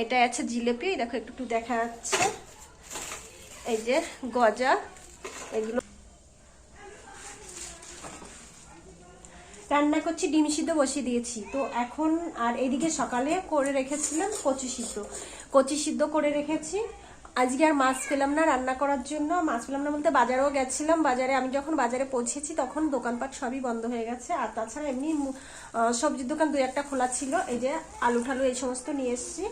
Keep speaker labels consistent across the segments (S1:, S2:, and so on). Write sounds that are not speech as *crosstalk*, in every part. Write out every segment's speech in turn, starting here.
S1: এটা আছে জিলেপি, দেখো একটু একটু দেখা যাচ্ছে। এই যে গজা, এগুলো রান্না করছি, ডিম সিদ্ধ বসিয়ে দিয়েছি। তো এখন আর এদিকে সকালে করে রেখেছিলাম কচি সিদ্ধ। কচি সিদ্ধ করে রেখেছি। আজকে আর মাছ পেলাম না রান্না করার জন্য। মাছ পেলাম না বলতে বাজারেও গেছিলাম। বাজারে আমি যখন বাজারে পৌঁছেছি, তখন দোকানপাট সবই বন্ধ হয়ে গেছে। আর তাছাড়া এমনি সবজির দোকান দু একটা খোলা ছিল। এই যে আলু ঠালু এই সমস্ত নিয়ে এসেছি।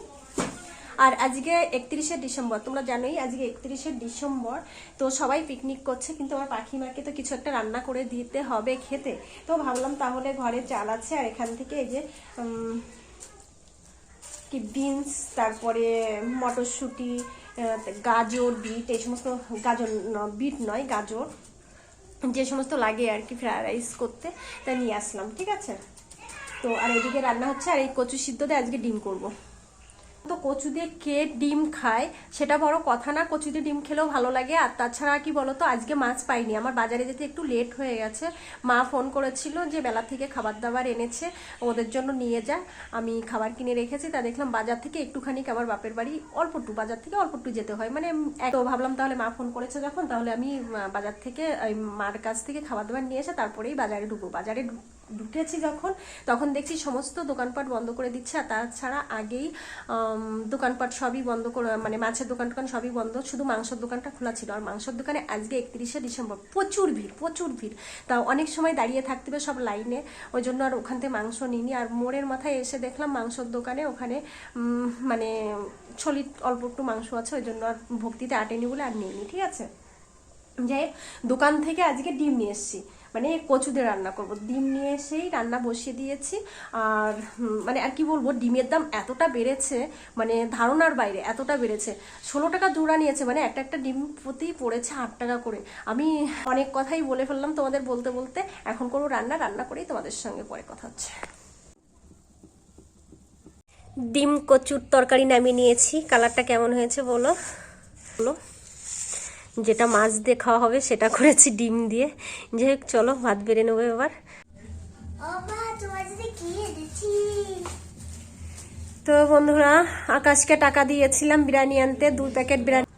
S1: আর আজকে একত্রিশে ডিসেম্বর, তোমরা জানোই আজকে একত্রিশে ডিসেম্বর, তো সবাই পিকনিক করছে, কিন্তু আমার পাখি মাকে তো কিছু একটা রান্না করে দিতে হবে খেতে। তো ভাবলাম তাহলে ঘরে চাল আছে, আর এখান থেকে এই যে কি বিনস তারপরে মটরশুঁটি গাজর, বিট, এই সমস্ত গাজর বিট নয়, গাজর, যে সমস্ত লাগে আর কি ফ্রায়েড রাইস করতে, তা নিয়ে আসলাম, ঠিক আছে? তো আর এদিকে রান্না হচ্ছে, আর এই কচু সিদ্ধ দিয়ে আজকে ডিম করব। তো কচু দিয়ে কে ডিম খায়, সেটা বড় কথা না। কচু দিয়ে ডিম খেলেও ভালো লাগে। আর তাছাড়া কি বলতো, আজকে মাছ পাইনি। আমার বাজারে যেতে একটু লেট হয়ে গেছে। মা ফোন করেছিল যে বেলা থেকে খাবার দাবার এনেছে, ওদের জন্য নিয়ে যা। আমি খাবার কিনে রেখেছি, তা দেখলাম বাজার থেকে একটুখানি আমার বাপের বাড়ি অল্প একটু, বাজার থেকে অল্প একটু যেতে হয়। মানে তো ভাবলাম তাহলে মা ফোন করেছে যখন, তাহলে আমি বাজার থেকে মার কাছ থেকে খাবার দাবার নিয়ে এসে তারপরেই বাজারে ঢুকবো। বাজারে ঢুকেছি যখন, তখন দেখছি সমস্ত দোকানপাট বন্ধ করে দিচ্ছে আর তাছাড়া আগেই দোকানপাট সবই বন্ধ করে মানে মাছের দোকান টোকান সবই বন্ধ, শুধু মাংসের দোকানটা খোলা ছিল। আর মাংসের দোকানে আজকে একত্রিশে ডিসেম্বর, প্রচুর ভিড় প্রচুর ভিড়। তা অনেক সময় দাঁড়িয়ে থাকতে হবে সব লাইনে, ওই জন্য আর ওখান থেকে মাংস নিইনি। আর মোড়ের মাথায় এসে দেখলাম মাংসের দোকানে ওখানে মানে ছলির অল্প একটু মাংস আছে, ওই জন্য আর ভক্তিতে আটেনি বলে আর নিইনি, ঠিক আছে? যাই দোকান থেকে আজকে ডিম নিয়ে এসেছি। মানে কচু দিয়ে রান্না করব। ডিম নিয়ে এসেই রান্না বসিয়ে দিয়েছি। আর মানে আর কি বলব, ডিমের দাম এতটা বেড়েছে মানে ধারণার বাইরে এতটা বেড়েছে। ষোলো টাকা জোড়া নিয়েছে মানে একটা একটা ডিম প্রতি পড়েছে আট টাকা করে। আমি অনেক কথাই বলে ফেললাম তোমাদের বলতে বলতে। এখন করব রান্না রান্না করেই তোমাদের সঙ্গে পরে কথা হচ্ছে। ডিম কচুর তরকারি নামিয়ে নিয়েছি। কালারটা কেমন হয়েছে বলো? বলো। যেটা মাছ দিয়ে খাওয়া হবে সেটা করেছি ডিম দিয়ে। যে চলো ভাত বেড়ে নেব এবার। তো বন্ধুরা আকাশকে টাকা দিয়েছিলাম বিরিয়ানি আনতে দুই প্যাকেট বিরিয়ানি।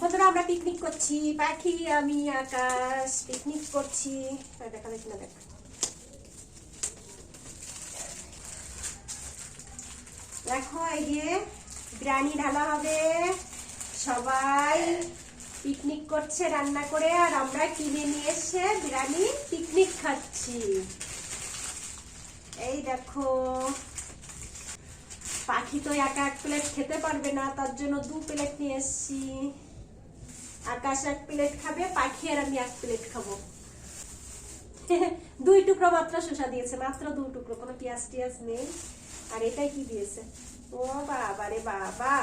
S1: বন্ধুরা আমরা পিকনিক করছি। পাখি আমি আকাশ পিকনিক করছি। দেখা দেখি না দেখা। দেখো এই বিরিয়ানি ঢালা হবে। সবাই পিকনিক করছে, রান্না করে, আর আমরা কিনে নিয়ে এসে বিরিয়ানি পিকনিক খাচ্ছি। এই দেখো, পাখি তো একা এক প্লেট খেতে পারবে না, তার জন্য দু প্লেট নিয়ে এসছি। আকাশ এক প্লেট খাবে, পাখি আর আমি এক প্লেট খাব। *laughs* দুই টুকরো মাত্র শসা দিয়েছে, মাত্র দু টুকরো, কোনো পেঁয়াজ টিয়াজ নেই। আর এটাই কি দিয়েছে? ও বাবা রে বাবা।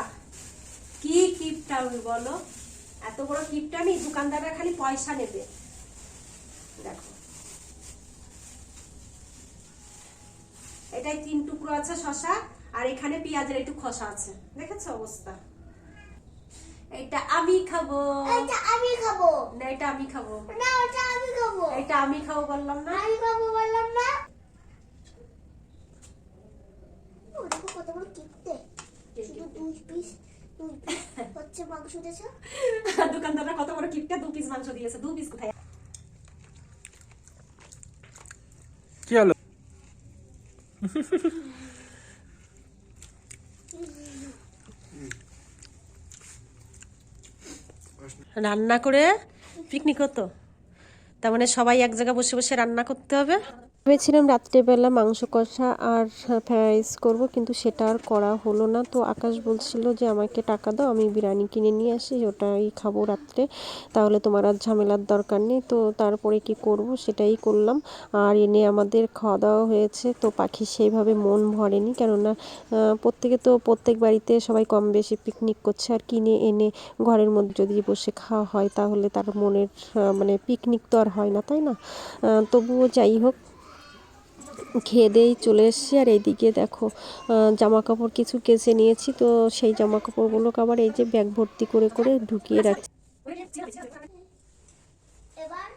S1: কি কিপটা আমি বলো? এত বড় কিপটা নেই দোকানদাররা খালি পয়সা নেবে। দেখো। এটাই তিন টুকরো আছে শশা আর এখানে পেঁয়াজের একটু খসা আছে। দেখেছ অবস্থা? এটা আমি খাব।
S2: এটা আমি খাব।
S1: না এটা আমি খাব।
S2: না ওটা আমি খাব।
S1: এটা আমি খাব বললাম না?
S2: আমি খাব বললাম না ও, দেখো কত বড় কিপটে শুধু দুই পিস দুই পিস *laughs* হচ্ছে মাংস দিয়েছে?
S1: দোকানদাররা কত বড় কিপটা দু পিস মাংস দিয়েছে দু পিস কোথায়?
S3: কি হলো?
S1: রান্না করে পিকনিক হতো। তার মানে সবাই এক জায়গায় বসে বসে রান্না করতে হবে। ভেবেছিলাম রাত্রেবেলা মাংস কষা আর ফ্রাইস রাইস করব, কিন্তু সেটা আর করা হলো না। তো আকাশ বলছিল যে, আমাকে টাকা দাও, আমি বিরিয়ানি কিনে নিয়ে আসি, ওটাই খাব রাত্রে। তাহলে তোমার আর ঝামেলার দরকার নেই। তো তারপরে কি করব, সেটাই করলাম। আর এনে আমাদের খাওয়া দাওয়া হয়েছে। তো পাখি সেইভাবে মন ভরেনি, কেননা প্রত্যেকে তো প্রত্যেক বাড়িতে সবাই কম বেশি পিকনিক করছে। আর কিনে এনে ঘরের মধ্যে যদি বসে খাওয়া হয়, তাহলে তার মনের মানে পিকনিক তো আর হয় না, তাই না? তবুও যাই হোক খেয়ে দিয়েই চলে এসেছি। আর এইদিকে দেখো জামা কাপড় কিছু কেচে নিয়েছি। তো সেই জামা কাপড়গুলোকে আবার এই যে ব্যাগ ভর্তি করে করে ঢুকিয়ে রাখছি।
S2: এবার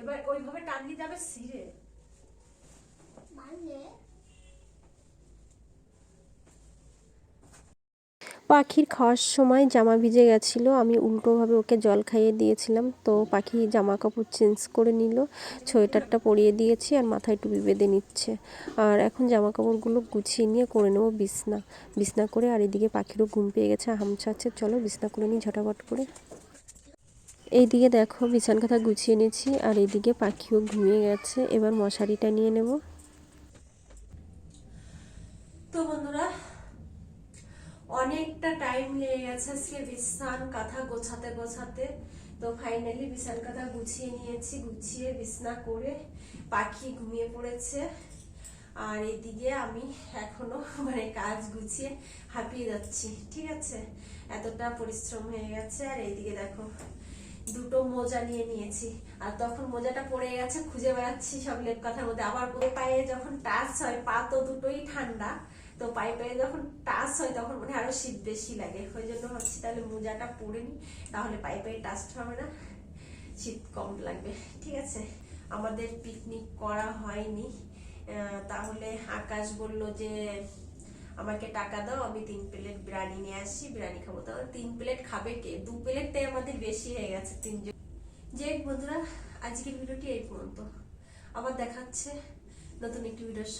S1: এবার ওইভাবে দিয়ে যাবে সিরে পাখির খাওয়ার সময় জামা ভিজে গেছিল, আমি উল্টোভাবে ওকে জল খাইয়ে দিয়েছিলাম, তো পাখি জামা কাপড় চেঞ্জ করে নিল, সোয়েটারটা পরিয়ে দিয়েছি আর মাথায় টুপি বেঁধে নিচ্ছে। আর এখন জামা কাপড়গুলো গুছিয়ে নিয়ে করে নেব বিছনা। বিছনা করে আর এদিকে পাখিরও ঘুম পেয়ে গেছে হামছাচ্ছে চলো বিছনা করে নিই ঝটাপট করে। এইদিকে দেখো বিছান কাঁথা গুছিয়ে নিয়েছি আর এইদিকে পাখিও ঘুমিয়ে গেছে, এবার মশারিটা নিয়ে নেব। তো বন্ধুরা অনেকটা টাইম লেগে গেছে আজকে বিছান কাঁথা গোছাতে গোছাতে। তো ফাইনালি বিছান কাঁথা গুছিয়ে নিয়েছি, গুছিয়ে বিছনা করে পাখি ঘুমিয়ে পড়েছে। আর এদিকে আমি এখনও মানে কাজ গুছিয়ে হাঁপিয়ে যাচ্ছি, ঠিক আছে? এতটা পরিশ্রম হয়ে গেছে। আর এইদিকে দেখো, দুটো মোজা নিয়ে নিয়েছি। আর তখন মোজাটা পড়ে গেছে, খুঁজে বেড়াচ্ছি সব লেপ কাঁথার মধ্যে। আবার পায়ে যখন টাচ হয়, পা তো দুটোই ঠান্ডা। তো পায়ে পায়ে যখন টাচ হয়, তখন মনে আরও শীত বেশি লাগে। ওই জন্য ভাবছি তাহলে মোজাটা পরে নি তাহলে পায়ে পায়ে টাচ হবে না। শীত কম লাগবে। ঠিক আছে, আমাদের পিকনিক করা হয়নি। তাহলে আকাশ বলল যে, আমাকে টাকা দাও, আমি তিন প্লেট বিরিয়ানি নিয়ে আসি, বিরিয়ানি খাব। তাহলে তিন প্লেট খাবে কে? দু প্লেটটাই আমাদের বেশি হয়ে গেছে তিনজন। যে বন্ধুরা, আজকের ভিডিওটি এই পর্যন্ত। আবার দেখাচ্ছে নতুন একটি ভিডিওর।